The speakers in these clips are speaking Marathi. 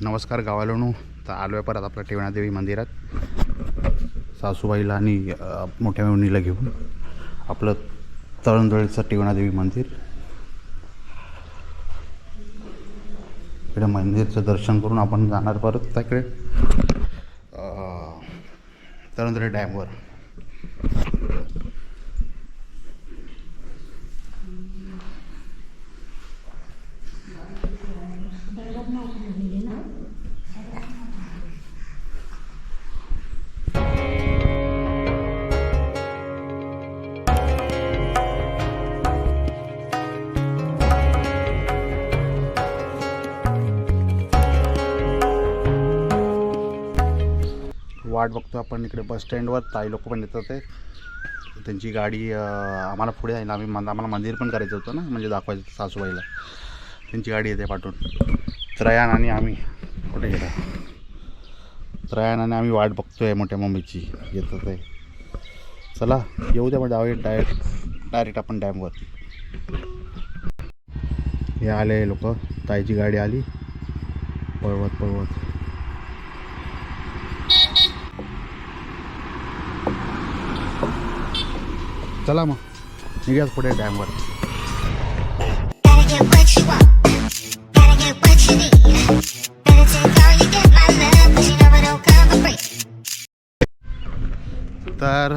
नमस्कार गावालोणू तर आलो आहे परत आपल्या टेवणादेवी मंदिरात. सासूबाईला आणि मोठ्या मेवणीला घेऊन आपलं तळंदळीचं टेवणादेवी मंदिर. इकडे मंदिरचं दर्शन करून आपण जाणार परत त्याकडे. तरंदरे डॅमवर. वाट बघतो आपण इकडे बस स्टँडवर ताई लोक पण येतात त्यांची गाडी आम्हाला पुढे आहे ना आम्ही आम्हाला मंदिर पण करायचं होतं ना म्हणजे दाखवायचं होतं सासूबाईला. त्यांची गाडी येते पाठवून. त्रयान आणि आम्ही कुठे गेला? त्रयान आणि आम्ही वाट बघतोय मोठ्या मम्मीची येतात आहे चला येऊ द्या मग डायरेक्ट डायरेक्ट डायरेक्ट आपण डॅमवर हे आले लोक. ताईची गाडी आली. पळवत पळवत. चला मग. निघाच पुढे डॅमवर. तर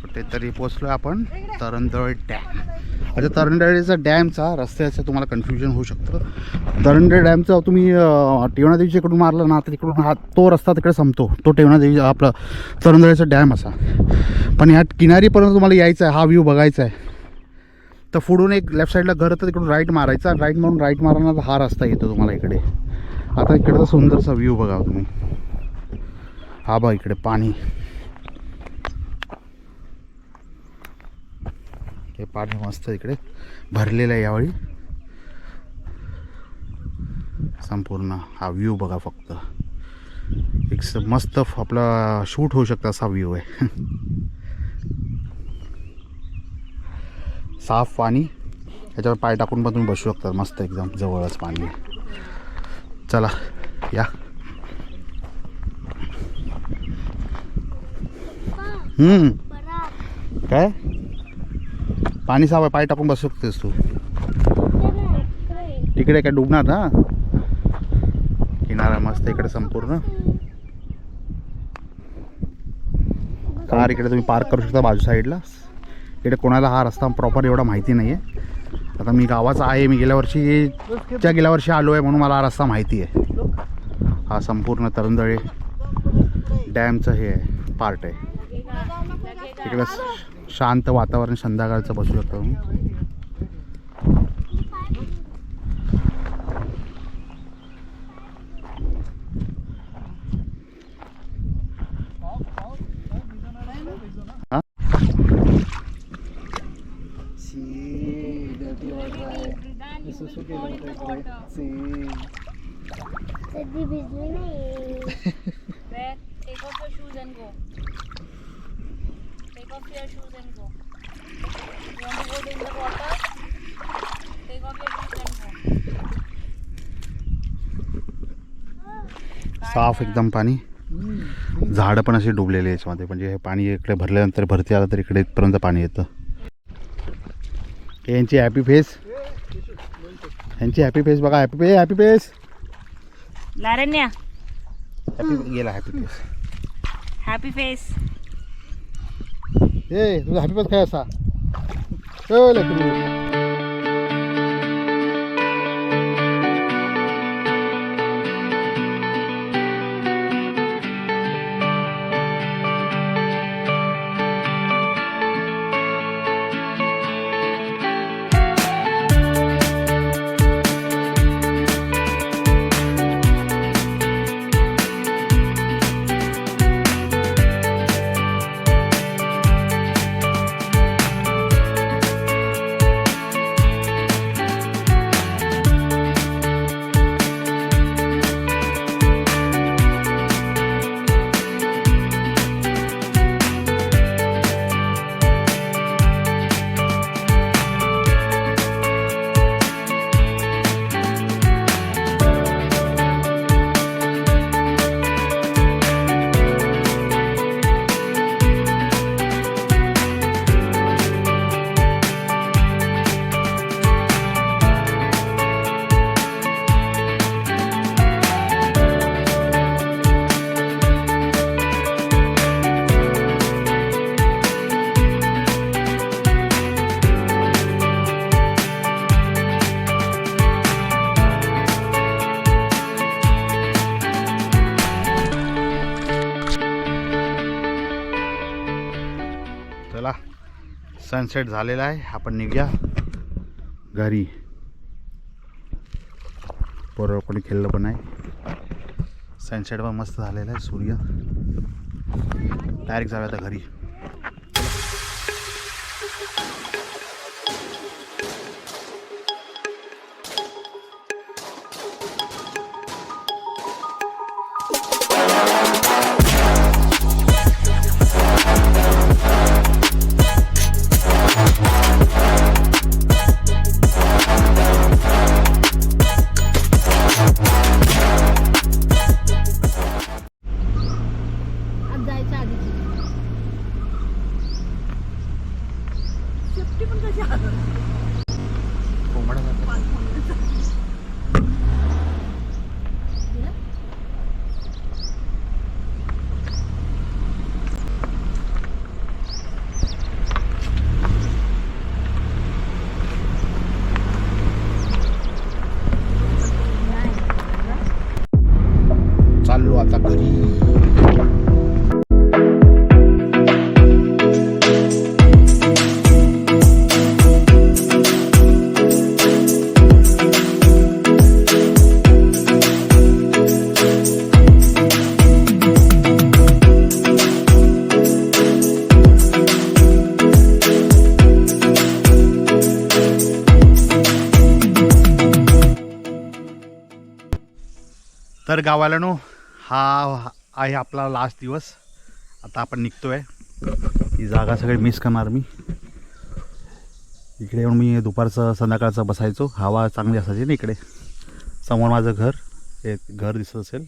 कुठेतरी पोचलो आपण तरंदळ डॅम. अच्छा तरंडेचा डॅमचा रस्त्याचं तुम्हाला कन्फ्युजन होऊ शकतं. तरंडे डॅमचा तुम्ही टेवणादेवीच्याकडून मारला इकडून ना तर तिकडून हा तो रस्ता तिकडे संपतो. तो टेवणादेवी आपलं तरंदळीचा डॅम असा. पण ह्या किनारीपर्यंत तुम्हाला यायचं आहे हा व्ह्यू बघायचा आहे. तर पुढून एक लेफ्ट साईडला घर तर तिकडून राईट मारायचा राईट मारून राईट मारणार हा रस्ता येतो तुम्हाला इकडे. आता इकडचा सुंदरसा व्ह्यू बघा तुम्ही. हा बघा इकडे पाणी. पाणी मस्त इकडे भरलेलं आहे यावेळी. संपूर्ण हा व्ह्यू बघा फक्त. एक मस्त आपला शूट होऊ शकतं असा व्ह्यू आहे. साफ पाणी. याच्यावर पाय टाकून पण तुम्ही बसू शकता. मस्त एकदम जवळच पाणी. चला या. हम्म. काय? पाणी साफ आहे पाय टाकून बसू शकतेस तू. इकडे काय डुबणार ना? किनारा मस्त इकडे संपूर्ण. कार इकडे तुम्ही पार्क करू शकता बाजू साईडला इकडे कोणाला हा रस्ता प्रॉपर एवढा माहिती नाही आहे आता मी गावाचा आहे मी गेल्या वर्षी च्या गेल्या वर्षी आलो आहे म्हणून मला हा रस्ता माहिती आहे. हा संपूर्ण तरंदळे डॅमचं हे आहे पार्ट आहे. इकडं शांत वातावरण संध्याकाळचं बसू शकतो. See. साफ एकदम पाणी. झाडं पण अशी डुबलेली आहे याच्यामध्ये. म्हणजे हे पाणी इकडे भरल्यानंतर भरती आलं तर इकडे इथपर्यंत पाणी येतं. यांची हॅपी फेस यांची हॅपी फेस बघा. Happy face happy face Laranya, happy गेला हॅपी फेस happy face. ए तुझा हॅपी फेस काय असा? सनसेट झालेला आहे. आपण निघूया. घरी. बरोबर पण खेळलं पण आहे सनसेट पण मस्त झालेला आहे. सूर्य. डायरेक्ट जाऊया आता घरी. तर गावाला हा आहे आपला लास्ट दिवस. आता आपण निघतो आहे ही जागा सगळी मिस करणार मी. इकडे येऊन मी दुपारचं संध्याकाळचं बसायचो. हवा चांगली असायची ना इकडे. समोर माझं घर हे घर दिसत असेल.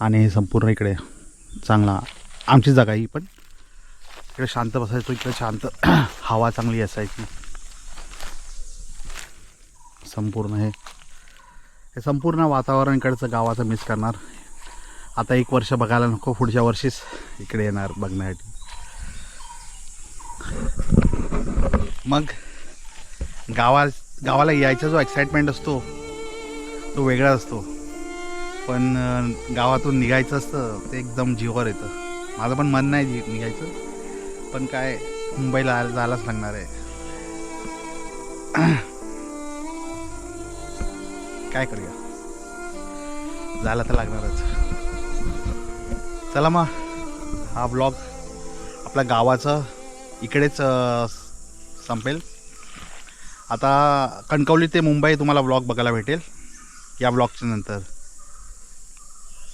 आणि हे संपूर्ण इकडे चांगला आमची जागा ही पण. इकडे शांत बसायचो इकडे शांत. हवा चांगली असायची. संपूर्ण हे हे संपूर्ण वातावरण इकडचं गावाचं मिस करणार. आता एक वर्ष बघायला नको पुढच्या वर्षीच इकडे येणार बघण्यासाठी. मग गावा गावाला यायचा जो एक्साइटमेंट असतो तो वेगळा असतो. पण गावातून निघायचं असतं ते एकदम जीवावर येतं. माझं पण मन नाही जी निघायचं. पण काय मुंबईला जायलाच लागणार आहे. काय करूया? झालं तर लागणारच. चला मग. हा ब्लॉग आपल्या गावाचं इकडेच संपेल. आता कणकवली ते मुंबई तुम्हाला ब्लॉग बघायला भेटेल या ब्लॉगच्या नंतर.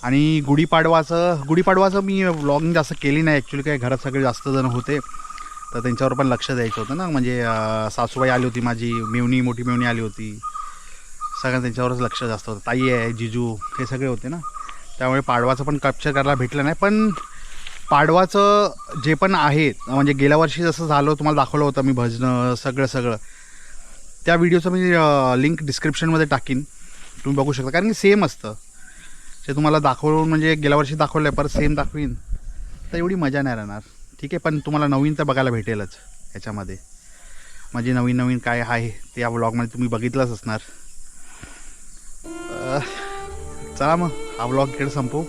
आणि गुढीपाडवाचं गुढीपाडवाचं मी ब्लॉगिंग जास्त केली नाही. ॲक्च्युली काय घरात सगळे जास्त जण होते तर त्यांच्यावर पण लक्ष द्यायचं होतं ना. म्हणजे सासूबाई आली होती माझी मेवणी मोठी मेवणी आली होती. सगळ्यांना त्यांच्यावरच लक्ष जास्त होतं. ताई आहे जिजू हे सगळे होते ना. त्यामुळे पाडवाचं पण कॅप्चर करायला भेटलं नाही. पण पाडवाचं जे पण आहे म्हणजे गेल्या वर्षी जसं झालं तुम्हाला दाखवलं होतं मी भजनं सगळं सगळं. त्या व्हिडिओचं मी लिंक डिस्क्रिप्शनमध्ये टाकीन. तुम्ही बघू शकता. कारण की सेम असतं. ते तुम्हाला दाखवून म्हणजे गेल्या वर्षी दाखवलं आहे परत सेम दाखवीन. तर एवढी मजा नाही राहणार. ठीक आहे पण तुम्हाला नवीन तर बघायला भेटेलच याच्यामध्ये. म्हणजे नवीन नवीन काय आहे ते या ब्लॉगमध्ये तुम्ही बघितलंच असणार. चला मग. हा ब्लॉग खेळ संपू.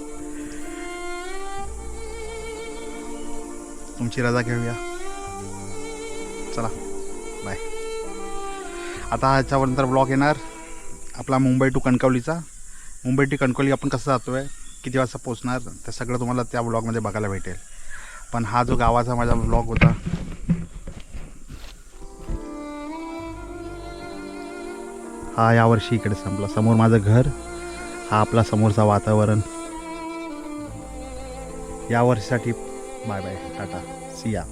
तुमची रजा घेऊया. चला. बाय आता ह्याच्यानंतर ब्लॉग येणार. आपला मुंबई टू कणकवलीचा. मुंबई टू कणकवली आपण कसं जातो आहे किती वाजता पोचणार ते सगळं तुम्हाला त्या ब्लॉगमध्ये बघायला भेटेल. पण हा जो गावाचा माझा ब्लॉग होता हा यावर्षी इकडे संपला. समोर माझं घर हा आपला समोरचा वातावरण. या वर्षीसाठी बाय बाय टाटा. सिया